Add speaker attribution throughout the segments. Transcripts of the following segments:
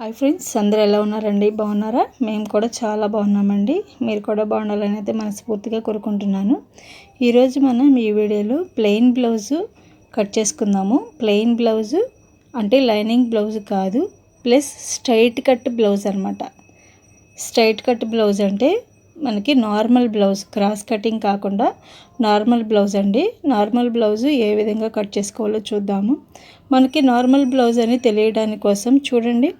Speaker 1: Hi friends అందరూ ఎలా ఉన్నారండి? బాగున్నారా? మేము కూడా చాలా బాగున్నామండి. మీరు కూడా బాగుండాలని అయితే మనస్ఫూర్తిగా కోరుకుంటున్నాను. ఈరోజు మనం ఈ వీడియోలో ప్లెయిన్ బ్లౌజు కట్ చేసుకుందాము. ప్లెయిన్ బ్లౌజు అంటే లైనింగ్ బ్లౌజ్ కాదు ప్లస్ స్ట్రైట్ కట్ బ్లౌజ్ అనమాట స్ట్రైట్ కట్ బ్లౌజ్ అంటే మనకి నార్మల్ బ్లౌజ్ క్రాస్ కటింగ్ కాకుండా నార్మల్ బ్లౌజ్ అండి. నార్మల్ బ్లౌజు ఏ విధంగా కట్ చేసుకోవాలో చూద్దాము. మనకి నార్మల్ బ్లౌజ్ అని తెలియడానికి కోసం చూడండి.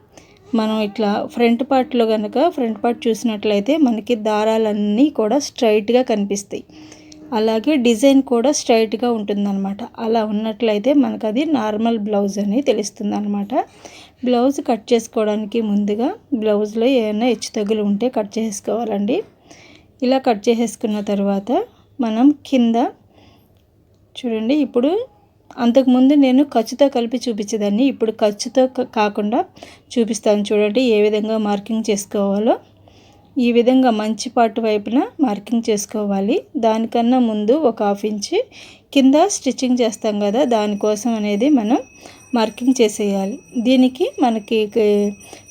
Speaker 1: మనం ఇట్లా ఫ్రంట్ పార్ట్లో కనుక ఫ్రంట్ పార్ట్ చూసినట్లయితే మనకి దారాలన్నీ కూడా స్ట్రైట్గా కనిపిస్తాయి. అలాగే డిజైన్ కూడా స్ట్రైట్గా ఉంటుందన్నమాట. అలా ఉన్నట్లయితే మనకు అది నార్మల్ బ్లౌజ్ అని తెలుస్తుంది అనమాట బ్లౌజ్ కట్ చేసుకోవడానికి ముందుగా బ్లౌజ్లో ఏమైనా హెచ్చు తగులు ఉంటే కట్ చేసుకోవాలండి. ఇలా కట్ చేసేసుకున్న తర్వాత మనం కింద చూడండి ఇప్పుడు అంతకుముందు నేను ఖర్చుతో కలిపి చూపించేదాన్ని ఇప్పుడు ఖర్చుతో కాకుండా చూపిస్తాను. చూడండి ఏ విధంగా మార్కింగ్ చేసుకోవాలో. ఈ విధంగా మంచి పాటు వైపున మార్కింగ్ చేసుకోవాలి. దానికన్నా ముందు ఒక హాఫ్ ఇంచ్ కింద స్టిచ్చింగ్ చేస్తాం కదా దానికోసం అనేది మనం మార్కింగ్ చేసేయాలి. దీనికి మనకి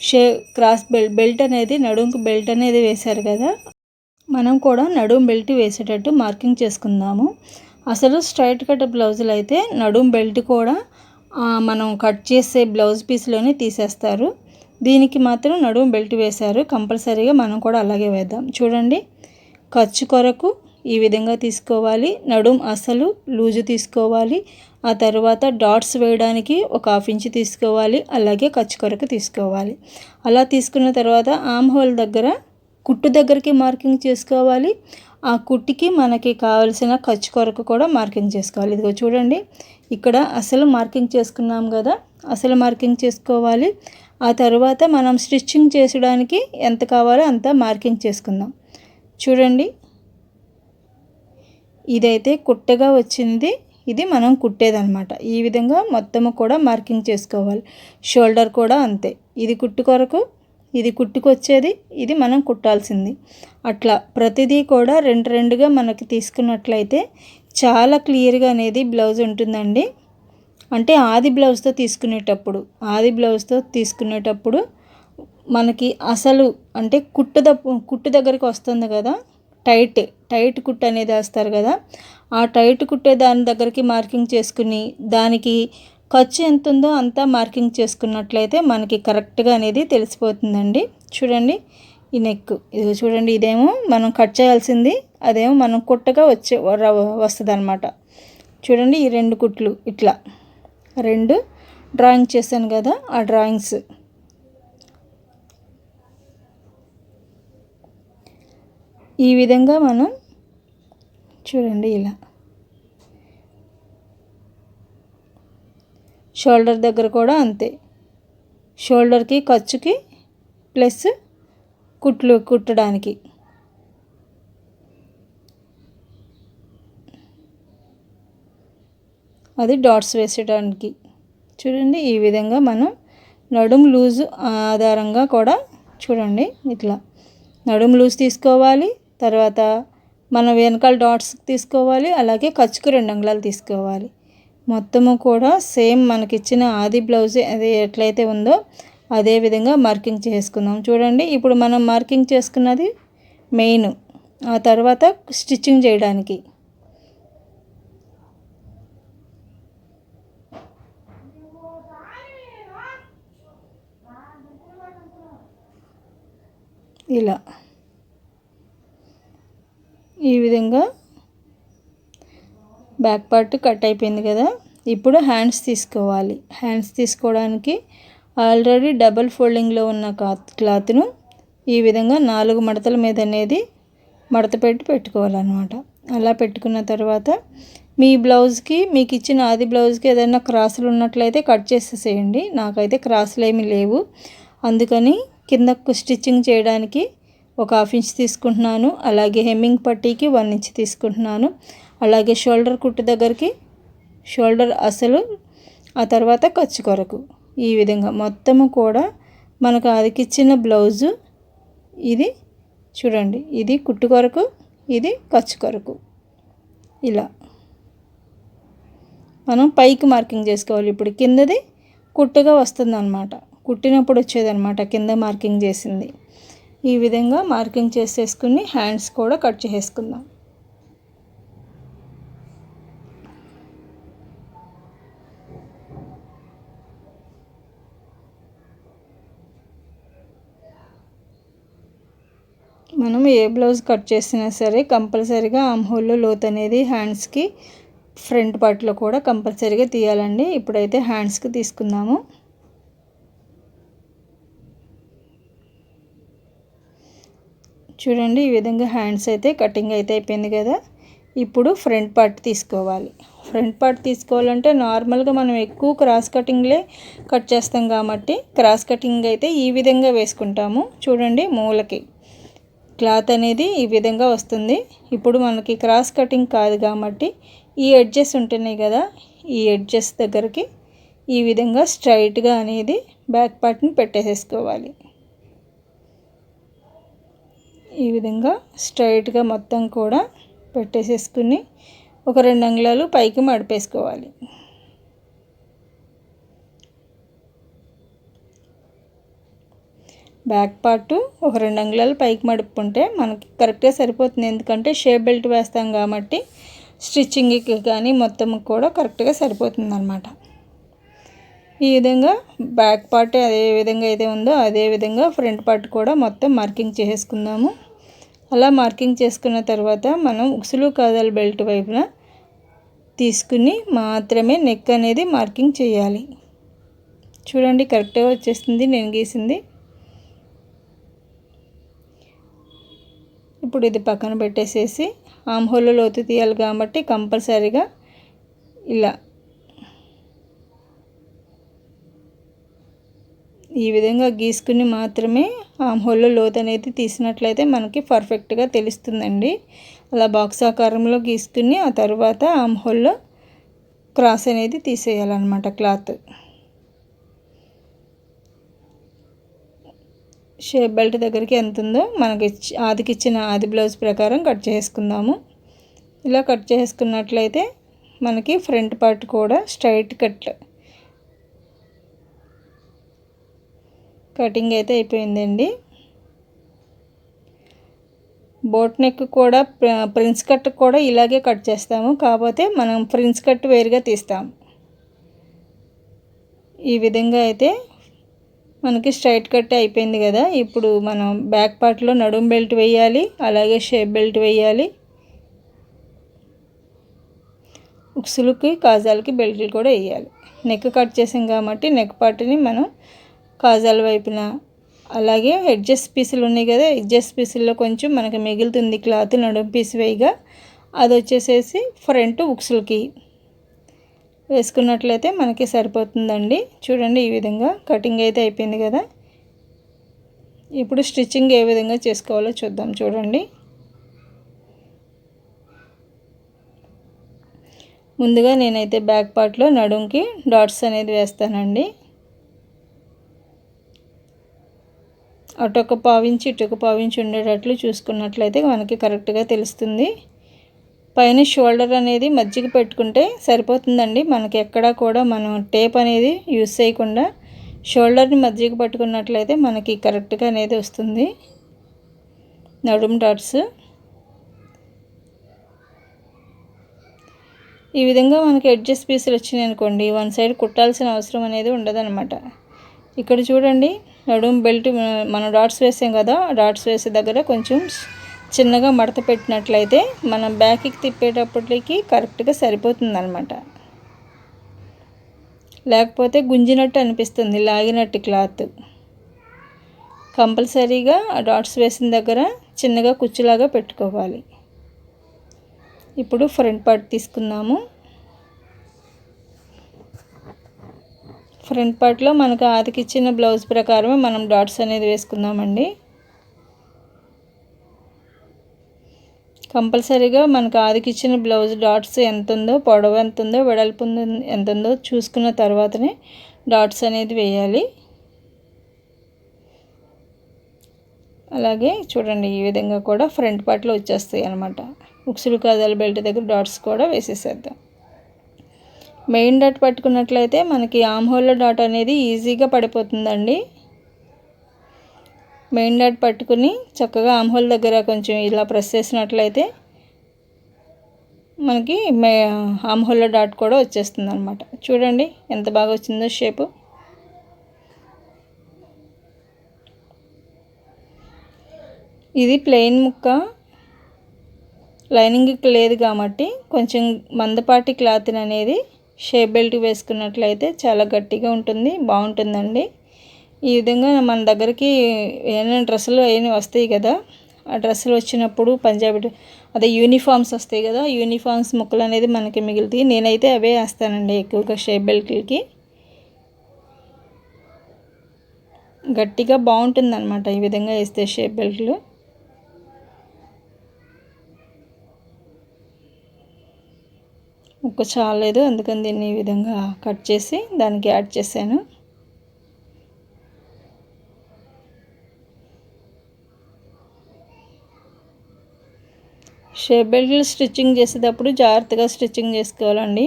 Speaker 1: షే క్రాస్ బెల్ట్ బెల్ట్ అనేది నడుంకు బెల్ట్ అనేది వేశారు కదా. మనం కూడా నడుం బెల్ట్ వేసేటట్టు మార్కింగ్ చేసుకుందాము. అసలు స్ట్రైట్ కట్ బ్లౌజులు అయితే నడుం బెల్ట్ కూడా మనం కట్ చేసే బ్లౌజ్ పీస్లోనే తీసేస్తారు. దీనికి మాత్రం నడుం బెల్ట్ వేశారు. కంపల్సరీగా మనం కూడా అలాగే వేద్దాం. చూడండి ఖర్చు కొరకు ఈ విధంగా తీసుకోవాలి. నడుం అసలు లూజు తీసుకోవాలి. ఆ తర్వాత డాట్స్ వేయడానికి ఒక హాఫ్ ఇంచ్ తీసుకోవాలి. అలాగే ఖర్చు కొరకు తీసుకోవాలి. అలా తీసుకున్న తర్వాత ఆమ్ హోల్ దగ్గర కుట్టు దగ్గరికి మార్కింగ్ చేసుకోవాలి. ఆ కుట్టికి మనకి కావలసిన ఖర్చు కొరకు కూడా మార్కింగ్ చేసుకోవాలి. ఇదిగో చూడండి. ఇక్కడ అసలు మార్కింగ్ చేసుకున్నాం కదా. అసలు మార్కింగ్ చేసుకోవాలి. ఆ తర్వాత మనం స్టిచ్చింగ్ చేసడానికి ఎంత కావాలో అంత మార్కింగ్ చేసుకుందాం. చూడండి. ఇదైతే కుట్టగా వచ్చింది. ఇది మనం కుట్టేదనమాట ఈ విధంగా మొత్తము కూడా మార్కింగ్ చేసుకోవాలి. షోల్డర్ కూడా అంతే. ఇది కుట్టు కొరకు ఇది కుట్టుకొచ్చేది ఇది మనం కుట్టాల్సింది. అట్లా ప్రతిదీ కూడా రెండు రెండుగా మనకి తీసుకున్నట్లయితే చాలా క్లియర్గా అనేది బ్లౌజ్ ఉంటుందండి. అంటే ఆది బ్లౌజ్తో తీసుకునేటప్పుడు ఆది బ్లౌజ్తో తీసుకునేటప్పుడు మనకి అసలు అంటే కుట్టు ద కుట్టు దగ్గరికి వస్తుంది కదా టైట్ టైట్ కుట్టు అనేది వేస్తారు కదా ఆ టైట్ కుట్టే దాని దగ్గరికి మార్కింగ్ చేసుకుని దానికి ఖర్చు ఎంత ఉందో అంతా మార్కింగ్ చేసుకున్నట్లయితే మనకి కరెక్ట్గా అనేది తెలిసిపోతుందండి. చూడండి ఈ నెక్ ఇది చూడండి ఇదేమో మనం కట్ చేయాల్సింది అదేమో మనం కుట్టగా వచ్చే వస్తుంది అనమాట చూడండి ఈ రెండు కుట్లు ఇట్లా. రెండు డ్రాయింగ్ చేశాను కదా ఆ డ్రాయింగ్స్. ఈ విధంగా మనం చూడండి ఇలా. షోల్డర్ దగ్గర కూడా అంతే. షోల్డర్కి ఖర్చుకి ప్లస్ కుట్లు కుట్టడానికి. అది డాట్స్ వేసేయడానికి చూడండి ఈ విధంగా మనం నడుము లూజ్ ఆధారంగా కూడా చూడండి ఇట్లా. నడుము లూజ్ తీసుకోవాలి తర్వాత మనం వెనకాల డాట్స్ తీసుకోవాలి అలాగే ఖర్చుకు రెండు అంగుళాలు తీసుకోవాలి. మొత్తము కూడా సేమ్ మనకిచ్చిన ఆది బ్లౌజ్ అది ఎట్లయితే ఉందో అదే విధంగా మార్కింగ్ చేసుకుందాం. చూడండి ఇప్పుడు మనం మార్కింగ్ చేసుకున్నది మెయిన్. ఆ తర్వాత స్టిచ్చింగ్ చేయడానికి. ఇలా. ఈ విధంగా బ్యాక్ పార్ట్ కట్ అయిపోయింది కదా. ఇప్పుడు హ్యాండ్స్ తీసుకోవాలి. హ్యాండ్స్ తీసుకోవడానికి ఆల్రెడీ డబల్ ఫోల్డింగ్లో ఉన్న క్లాత్ను ఈ విధంగా నాలుగు మడతల మీద అనేది మడత పెట్టి పెట్టుకోవాలన్నమాట. అలా పెట్టుకున్న తర్వాత మీ బ్లౌజ్కి మీకు ఇచ్చిన ఆది బ్లౌజ్కి ఏదైనా క్రాసులు ఉన్నట్లయితే కట్ చేసేసేయండి. నాకైతే క్రాసులు ఏమీ లేవు. అందుకని కింద స్టిచ్చింగ్ చేయడానికి ఒక హాఫ్ ఇంచ్ తీసుకుంటున్నాను. అలాగే హెమ్మింగ్ పట్టీకి వన్ ఇంచ్ తీసుకుంటున్నాను. అలాగే షోల్డర్ కుట్టు దగ్గరికి షోల్డర్ అసలు ఆ తర్వాత ఖర్చు కొరకు. ఈ విధంగా మొత్తము కూడా మనకు అదికిచ్చిన బ్లౌజు ఇది చూడండి ఇది కుట్టు కొరకు ఇది ఖర్చు కొరకు. ఇలా. మనం పైకి మార్కింగ్ చేసుకోవాలి. ఇప్పుడు కిందది కుట్టుగా వస్తుంది అనమాట కుట్టినప్పుడు వచ్చేదన్నమాట కింద మార్కింగ్ చేసింది. ఈ విధంగా మార్కింగ్ చేసేసుకుని హ్యాండ్స్ కూడా కట్ చేసేసుకుందాం. మనం ఏ బ్లౌజ్ కట్ చేసినా సరే కంపల్సరీగా ఆమ్హోల్లో లోత్ అనేది హ్యాండ్స్కి ఫ్రంట్ పార్ట్లో కూడా కంపల్సరీగా తీయాలండి. ఇప్పుడైతే హ్యాండ్స్కి తీసుకుందాము. చూడండి ఈ విధంగా హ్యాండ్స్ అయితే కటింగ్ అయితే అయిపోయింది కదా. ఇప్పుడు ఫ్రంట్ పార్ట్ తీసుకోవాలి. ఫ్రంట్ పార్ట్ తీసుకోవాలంటే నార్మల్గా మనం ఎక్కువ క్రాస్ కటింగ్లే కట్ చేస్తాం కాబట్టి క్రాస్ కటింగ్ అయితే ఈ విధంగా వేసుకుంటాము. చూడండి మూలకి. క్లాత్ అనేది ఈ విధంగా వస్తుంది. ఇప్పుడు మనకి క్రాస్ కటింగ్ కాదు కాబట్టి ఈ ఎడ్జెస్ ఉంటున్నాయి కదా ఈ ఎడ్జెస్ దగ్గరికి ఈ విధంగా స్ట్రైట్గా అనేది బ్యాక్ పార్ట్ని పెట్టేసేసుకోవాలి. ఈ విధంగా స్ట్రైట్గా మొత్తం కూడా పెట్టేసేసుకుని ఒక రెండు అంగుళాలు పైకి మడిపేసుకోవాలి. బ్యాక్ పార్ట్ ఒక రెండు అంగుళాలు పైకి మడుపుకుంటే మనకి కరెక్ట్గా సరిపోతుంది. ఎందుకంటే షేప్ బెల్ట్ వేస్తాం కాబట్టి స్టిచ్చింగ్కి కానీ మొత్తం కూడా కరెక్ట్గా సరిపోతుంది అనమాట ఈ విధంగా బ్యాక్ పార్ట్ అదే విధంగా అయితే ఉందో అదే విధంగా ఫ్రంట్ పార్ట్ కూడా మొత్తం మార్కింగ్ చేసుకుందాము అలా మార్కింగ్ చేసుకున్న తర్వాత మనం ఉక్సులు కాదల బెల్ట్ వైపున తీసుకుని మాత్రమే నెక్ అనేది మార్కింగ్ చేయాలి. చూడండి కరెక్ట్గా వచ్చేసింది నేను గీసింది. ఇప్పుడు ఇది పక్కన పెట్టేసేసి ఆమ్హోల్లో లోతు తీయాలి కాబట్టి కంపల్సరీగా ఇలా ఈ విధంగా గీసుకుని మాత్రమే ఆమ్హోల్లో లోతు అనేది తీసినట్లయితే మనకి పర్ఫెక్ట్గా తెలుస్తుందండి. అలా బాక్స్ ఆకారంలో గీసుకుని ఆ తర్వాత ఆమ్హోల్లో క్రాస్ అనేది తీసేయాలన్నమాట క్లాత్. షేప్ బెల్ట్ దగ్గరికి ఎంత ఉందో మనకి ఆదికి ఇచ్చిన ఆది బ్లౌజ్ ప్రకారం కట్ చేసుకుందాము. ఇలా కట్ చేసుకున్నట్లయితే మనకి ఫ్రంట్ పార్ట్ కూడా స్ట్రైట్ కట్. కటింగ్ అయితే అయిపోయిందండి. బోట్ నెక్ కూడా ప్రిన్స్ కట్ కూడా ఇలాగే కట్ చేస్తాము. కాకపోతే మనం ప్రిన్స్ కట్ వేరుగా తీస్తాము ఈ విధంగా అయితే మనకి స్ట్రైట్ కట్ అయిపోయింది కదా. ఇప్పుడు మనం బ్యాక్ పార్ట్లో నడుం బెల్ట్ వేయాలి అలాగే షేప్ బెల్ట్ వేయాలి. ఉక్సులకి కాజాలకి బెల్ట్లు కూడా వేయాలి. నెక్ కట్ చేసాం కాబట్టి నెక్ పార్ట్ని మనం కాజాల వైపున అలాగే ఎడ్జెస్ పీసులు ఉన్నాయి కదా ఎడ్జెస్ పీసుల్లో కొంచెం మనకి మిగులుతుంది క్లాత్ నడుం పీస్ వేయగా. అది వచ్చేసేసి ఫ్రంట్ ఉక్సులకి వేసుకున్నట్లయితే మనకి సరిపోతుందండి. చూడండి ఈ విధంగా కటింగ్ అయితే అయిపోయింది కదా. ఇప్పుడు స్టిచ్చింగ్ ఏ విధంగా చేసుకోవాలో చూద్దాం చూడండి. ముందుగా నేనైతే బ్యాక్ పార్ట్లో నడుంకి డాట్స్ అనేది వేస్తానండి. అటొక పావించి ఇటొక పావించి ఉండేటట్లు చూసుకున్నట్లయితే మనకి కరెక్ట్గా తెలుస్తుంది. పైన షోల్డర్ అనేది మజ్జిగ పెట్టుకుంటే సరిపోతుందండి. మనకి ఎక్కడా కూడా మనం టేప్ అనేది యూస్ చేయకుండా షోల్డర్ని మజ్జిగ పట్టుకున్నట్లయితే మనకి కరెక్ట్గా అనేది వస్తుంది. నడుము డాట్స్. ఈ విధంగా మనకి అడ్జస్ట్ పీసులు వచ్చినాయి అనుకోండి వన్ సైడ్ కుట్టాల్సిన అవసరం అనేది ఉండదన్నమాట. ఇక్కడ చూడండి నడుము బెల్ట్ మనం డాట్స్ వేసాం కదా డాట్స్ వేసే దగ్గర కొంచెం చిన్నగా మడత పెట్టినట్లయితే మనం బ్యాక్కి తిప్పేటప్పటికి కరెక్ట్గా సరిపోతుంది అనమాట లేకపోతే గుంజినట్టు అనిపిస్తుంది లాగినట్టు క్లాత్. కంపల్సరీగా ఆ డాట్స్ వేసిన దగ్గర చిన్నగా కుచ్చులాగా పెట్టుకోవాలి. ఇప్పుడు ఫ్రంట్ పార్ట్ తీసుకుందాము. ఫ్రంట్ పార్ట్లో మనకు ఆదికిచ్చిన బ్లౌజ్ ప్రకారమే మనం డాట్స్ అనేది వేసుకుందామండి. కంపల్సరీగా మనకు ఆదికిచ్చిన బ్లౌజ్ డాట్స్ ఎంత ఉందో పొడవు ఎంత ఉందో వెడల్పు ఎంత ఉందో చూసుకున్న తర్వాతనే డాట్స్ అనేది వేయాలి. అలాగే చూడండి ఈ విధంగా కూడా ఫ్రంట్ పార్ట్లో వచ్చేస్తాయి అనమాట ఉక్సులు కాదాల బెల్ట్ దగ్గర డాట్స్ కూడా వేసేసేద్దాం. మెయిన్ డాట్ పట్టుకున్నట్లయితే మనకి ఆమ్ హోల్లో డాట్ అనేది ఈజీగా పడిపోతుందండి. మెయిన్ డాట్ పట్టుకుని చక్కగా ఆమ్హోల్ దగ్గర కొంచెం ఇలా ప్రెస్ చేసినట్లయితే మనకి మే ఆమ్హోల్లో డాట్ కూడా వచ్చేస్తుంది అనమాట చూడండి ఎంత బాగా వచ్చిందో షేపు. ఇది ప్లెయిన్ ముక్క. లైనింగ్ లేదు కాబట్టి కొంచెం మందపాటి క్లాత్ అనేది షేప్ బెల్ట్ వేసుకున్నట్లయితే చాలా గట్టిగా ఉంటుంది బాగుంటుందండి. ఈ విధంగా మన దగ్గరికి ఏమైనా డ్రెస్సులు ఏమైనా వస్తాయి కదా ఆ డ్రెస్సులు వచ్చినప్పుడు పంజాబీ అదే యూనిఫామ్స్ వస్తాయి కదా యూనిఫామ్స్ ముక్కలు అనేది మనకి మిగులుతాయి. నేనైతే అవే వేస్తానండి ఎక్కువగా షేప్ బెల్ట్లకి. గట్టిగా బాగుంటుంది అనమాట ఈ విధంగా వేస్తే షేప్ బెల్ట్లు. ముక్క చాలేదు అందుకని దీన్ని ఈ విధంగా కట్ చేసి దానికి యాడ్ చేశాను. షేప్ బెల్ట్లు స్టిచ్చింగ్ చేసేటప్పుడు జాగ్రత్తగా స్టిచ్చింగ్ చేసుకోవాలండి.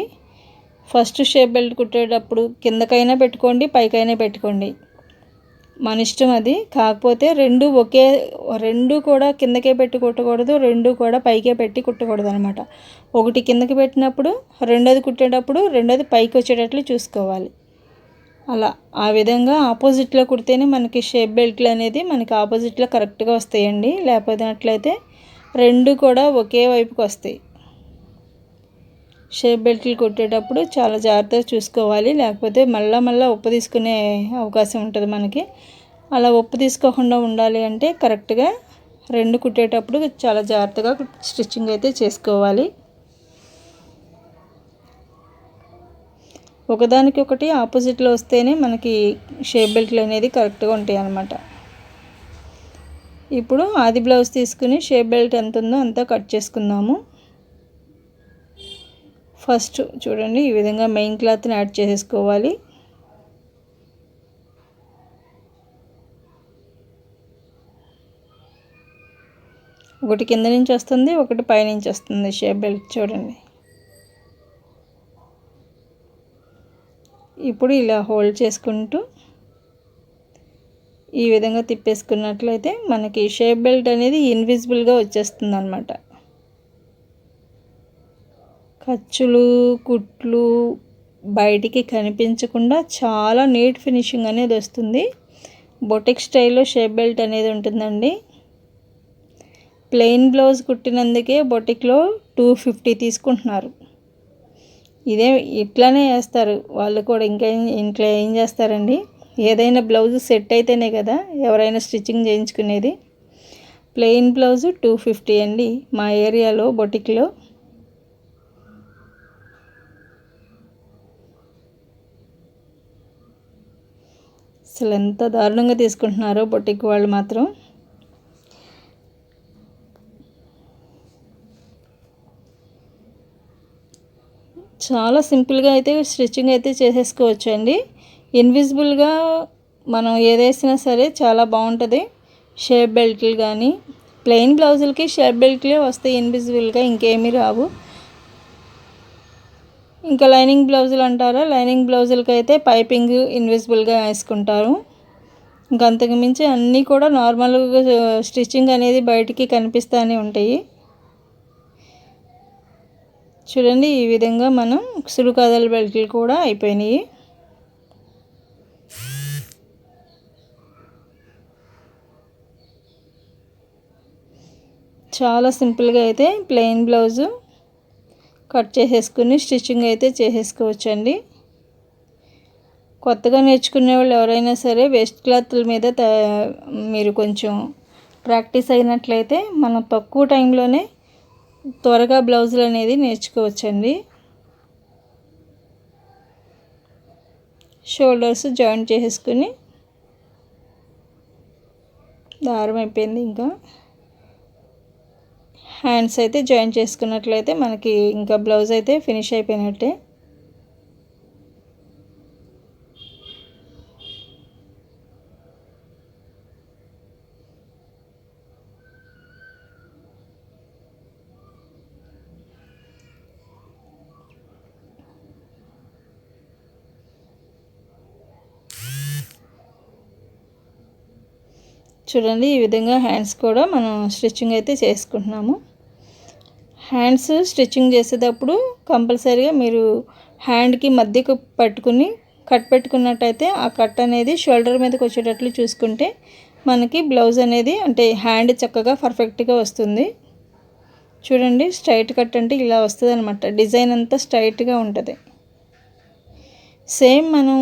Speaker 1: ఫస్ట్ షేప్ బెల్ట్ కుట్టేటప్పుడు కిందకైనా పెట్టుకోండి పైకైనా పెట్టుకోండి. మన ఇష్టం అది. కాకపోతే రెండు ఒకే రెండు కూడా కిందకే పెట్టి కుట్టకూడదు రెండు కూడా పైకే పెట్టి కుట్టకూడదు అనమాట ఒకటి కిందకి పెట్టినప్పుడు రెండోది కుట్టేటప్పుడు రెండోది పైకి వచ్చేటట్లు చూసుకోవాలి. అలా. ఆ విధంగా ఆపోజిట్లో కుడితేనే మనకి షేప్ బెల్ట్లు అనేది మనకి ఆపోజిట్లో కరెక్ట్గా వస్తాయండి. లేకపోతే రెండు కూడా ఒకే వైపుకి వస్తాయి. షేప్ బెల్ట్లు కుట్టేటప్పుడు చాలా జాగ్రత్తగా చూసుకోవాలి. లేకపోతే మళ్ళా మళ్ళీ ఉప్పు తీసుకునే అవకాశం ఉంటుంది మనకి. అలా ఉప్పు తీసుకోకుండా ఉండాలి అంటే కరెక్ట్గా రెండు కుట్టేటప్పుడు చాలా జాగ్రత్తగా స్టిచ్చింగ్ అయితే చేసుకోవాలి. ఒకదానికి ఒకటి ఆపోజిట్లో వస్తేనే మనకి షేప్ బెల్ట్లు అనేది కరెక్ట్గా ఉంటాయి అన్నమాట ఇప్పుడు ఆది బ్లౌజ్ తీసుకుని షేప్ బెల్ట్ ఎంత ఉందో అంతా కట్ చేసుకుందాము. ఫస్ట్ చూడండి ఈ విధంగా మెయిన్ క్లాత్ని యాడ్ చేసేసుకోవాలి. ఒకటి కింద నుంచి వస్తుంది ఒకటి పైనుంచి వస్తుంది షేప్ బెల్ట్ చూడండి. ఇప్పుడు ఇలా హోల్డ్ చేసుకుంటూ ఈ విధంగా తిప్పేసుకున్నట్లయితే మనకి షేప్ బెల్ట్ అనేది ఇన్విజిబుల్గా వచ్చేస్తుంది అనమాట ఖర్చులు కుట్లు బయటికి కనిపించకుండా చాలా నీట్ ఫినిషింగ్ అనేది వస్తుంది. బొటిక్ స్టైల్లో షేప్ బెల్ట్ అనేది ఉంటుందండి. ప్లెయిన్ బ్లౌజ్ కుట్టినందుకే బొటిక్లో టూ ఫిఫ్టీ తీసుకుంటున్నారు. ఇదే ఇట్లానే వేస్తారు. వాళ్ళు కూడా ఇంకా ఇంట్లో ఏం చేస్తారండి? ఏదైనా బ్లౌజ్ సెట్ అయితేనే కదా ఎవరైనా స్టిచ్చింగ్ చేయించుకునేది. ప్లెయిన్ బ్లౌజు టూ ఫిఫ్టీ అండి. మా ఏరియాలో బొటిక్లో. అసలు ఎంత దారుణంగా తీసుకుంటున్నారో బొటిక్ వాళ్ళు మాత్రం. చాలా సింపుల్గా అయితే స్టిచ్చింగ్ అయితే చేసేసుకోవచ్చు అండి ఇన్విజిబుల్గా మనం ఏదేసినా సరే చాలా బాగుంటుంది షేప్ బెల్ట్లు కానీ ప్లెయిన్ బ్లౌజులకి షేప్ బెల్ట్లే వస్తాయి ఇన్విజిబుల్గా ఇంకేమీ రావు. ఇంకా లైనింగ్ బ్లౌజులు అంటారా? లైనింగ్ బ్లౌజులకి అయితే పైపింగ్ ఇన్విజిబుల్గా వేసుకుంటారు. ఇంకా అంతకు మించి అన్నీ కూడా నార్మల్గా స్టిచ్చింగ్ అనేది బయటికి కనిపిస్తూనే ఉంటాయి. చూడండి ఈ విధంగా మనం సులుకాదల బెల్ట్లు కూడా అయిపోయినాయి. చాలా సింపుల్గా అయితే ప్లెయిన్ బ్లౌజు కట్ చేసేసుకుని స్టిచ్చింగ్ అయితే చేసేసుకోవచ్చండి. కొత్తగా నేర్చుకునే వాళ్ళు ఎవరైనా సరే వేస్ట్ క్లాత్ల మీద మీరు కొంచెం ప్రాక్టీస్ అయినట్లయితే మనం తక్కువ టైంలోనే త్వరగా బ్లౌజులు అనేది నేర్చుకోవచ్చండి. షోల్డర్స్ జాయింట్ చేసేసుకుని దారం అయిపోయింది ఇంకా. హ్యాండ్స్ అయితే జాయిన్ చేసుకున్నట్లయితే మనకి ఇంకా బ్లౌజ్ అయితే ఫినిష్ అయిపోయినట్టే. చూడండి ఈ విధంగా హ్యాండ్స్ కూడా మనం స్టిచ్చింగ్ అయితే చేసుకుంటున్నాము. హ్యాండ్స్ స్టిచ్చింగ్ చేసేటప్పుడు కంపల్సరీగా మీరు హ్యాండ్కి మధ్యకు పట్టుకుని కట్ పెట్టుకున్నట్టయితే ఆ కట్ అనేది షోల్డర్ మీదకి వచ్చేటట్లు చూసుకుంటే మనకి బ్లౌజ్ అనేది అంటే హ్యాండ్ చక్కగా పర్ఫెక్ట్గా వస్తుంది. చూడండి స్ట్రైట్ కట్ అంటే ఇలా వస్తుంది అనమాట డిజైన్ అంతా స్ట్రైట్గా ఉంటుంది. సేమ్ మనం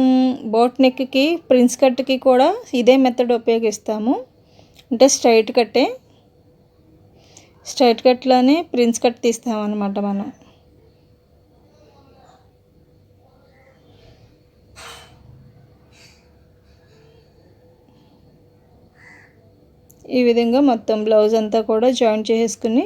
Speaker 1: బోట్ నెక్కి ప్రిన్స్ కట్కి కూడా ఇదే మెథడ్ ఉపయోగిస్తాము. అంటే స్ట్రైట్ కట్టే స్ట్రైట్ కట్లోనే ప్రిన్స్ కట్ తీస్తామన్నమాట మనం. ఈ విధంగా మొత్తం బ్లౌజ్ అంతా కూడా జాయిన్ చేసుకుని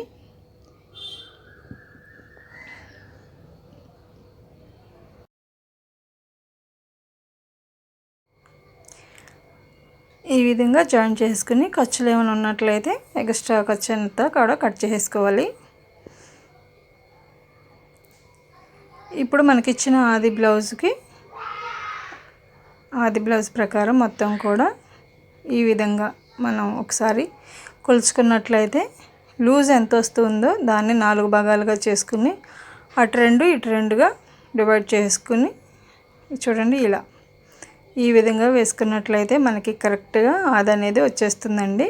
Speaker 1: ఈ విధంగా జాయిన్ చేసుకుని ఖర్చులు ఏమైనా ఉన్నట్లయితే ఎక్స్ట్రా ఖర్చు అంతా కూడా కట్ చేసుకోవాలి. ఇప్పుడు మనకిచ్చిన ఆది బ్లౌజ్కి ఆది బ్లౌజ్ ప్రకారం మొత్తం కూడా ఈ విధంగా మనం ఒకసారి కొలుచుకున్నట్లయితే లూజ్ ఎంత వస్తుందో దాన్ని నాలుగు భాగాలుగా చేసుకుని అటు రెండు ఇటు రెండుగా డివైడ్ చేసుకుని చూడండి ఇలా. ఈ విధంగా వేసుకున్నట్లయితే మనకి కరెక్ట్గా అది అనేది వచ్చేస్తుందండి.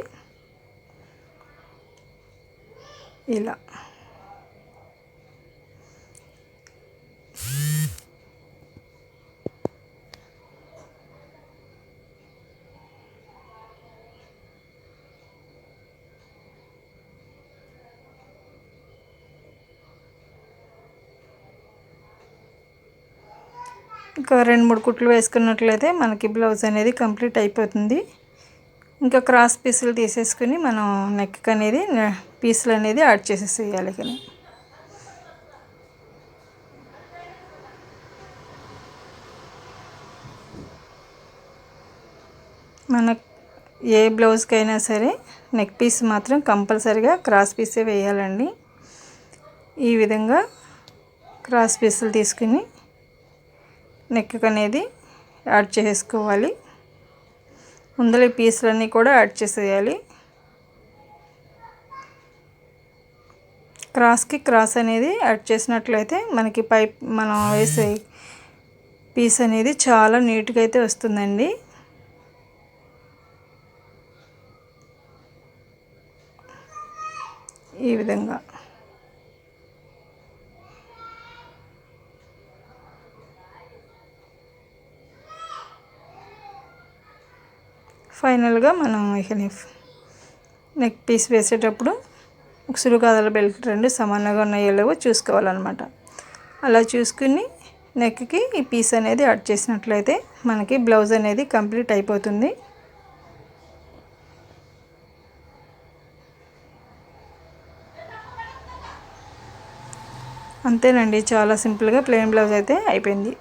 Speaker 1: ఇలా. ఇంకా రెండు మూడు కుట్లు వేసుకున్నట్లయితే మనకి బ్లౌజ్ అనేది కంప్లీట్ అయిపోతుంది. ఇంకా క్రాస్ పీసులు తీసేసుకుని మనం నెక్ అనేది పీసులు అనేది యాడ్ చేసేసేయాలి కానీ మన ఏ బ్లౌజ్కైనా సరే నెక్ పీస్ మాత్రం కంపల్సరిగా క్రాస్ పీసే వేయాలండి. ఈ విధంగా క్రాస్ పీసులు తీసుకుని నెక్ అనేది యాడ్ చేసుకోవాలి. ముందర పీసులన్నీ కూడా యాడ్ చేసేయాలి. క్రాస్కి క్రాస్ అనేది యాడ్ చేసినట్లయితే మనకి పైప్ మనం వేసే పీస్ అనేది చాలా నీట్గా అయితే వస్తుందండి. ఈ విధంగా. ఫైనల్గా మనం ఇక నెక్ పీస్ వేసేటప్పుడు ఉక్సులు కాదల బెల్ట్ రెండు సమానంగా ఉన్నాయో లేవో చూసుకోవాలన్నమాట. అలా చూసుకుని నెక్కి ఈ పీస్ అనేది యాడ్ చేసినట్లయితే మనకి బ్లౌజ్ అనేది కంప్లీట్ అయిపోతుంది. అంతేనండి చాలా సింపుల్గా ప్లెయిన్ బ్లౌజ్ అయితే అయిపోయింది.